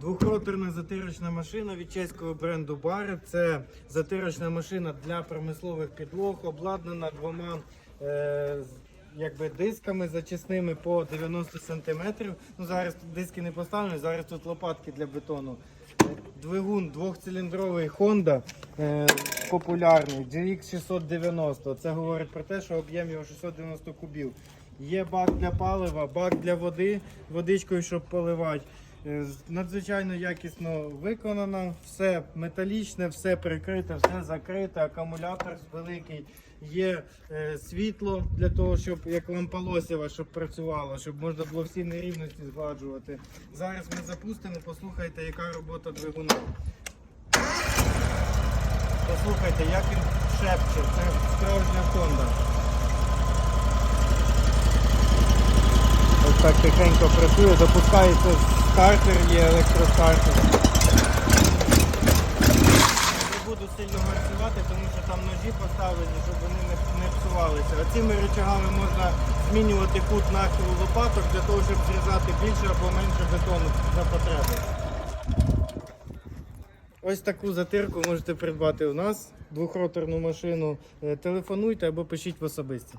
Двохроторна затирочна машина від чеського бренду Barrett. Це затирочна машина для промислових підлог, обладнана двома е, якби, дисками зачисними по 90 см. Ну, зараз тут диски не поставлені, зараз тут лопатки для бетону. Е, Двигун двохциліндровий Honda е, популярний GX690. Це говорить про те, що об'єм його 690 кубів. Є бак для палива, бак для води, водичкою, щоб поливати. Е, Надзвичайно якісно виконано, все металічне, все прикрите, все закрите, акумулятор великий. Є е, світло для того, щоб як лампа щоб працювало, щоб можна було всі нерівності згладжувати. Зараз ми запустимо, послухайте, яка робота двигуна. Послухайте, як він шепче, це справжня Honda. Ось так тихенько працює, запускається стартер, є електростартер. Не буду сильно гарцювати, тому що там ножі поставлені, щоб вони не, псувалися. Оцими рычагами можна змінювати кут нахилу лопаток для того, щоб зрізати більше або менше бетону за потреби. Ось таку затирку можете придбати у нас, двохроторну машину. Е, Телефонуйте або пишіть в особисті.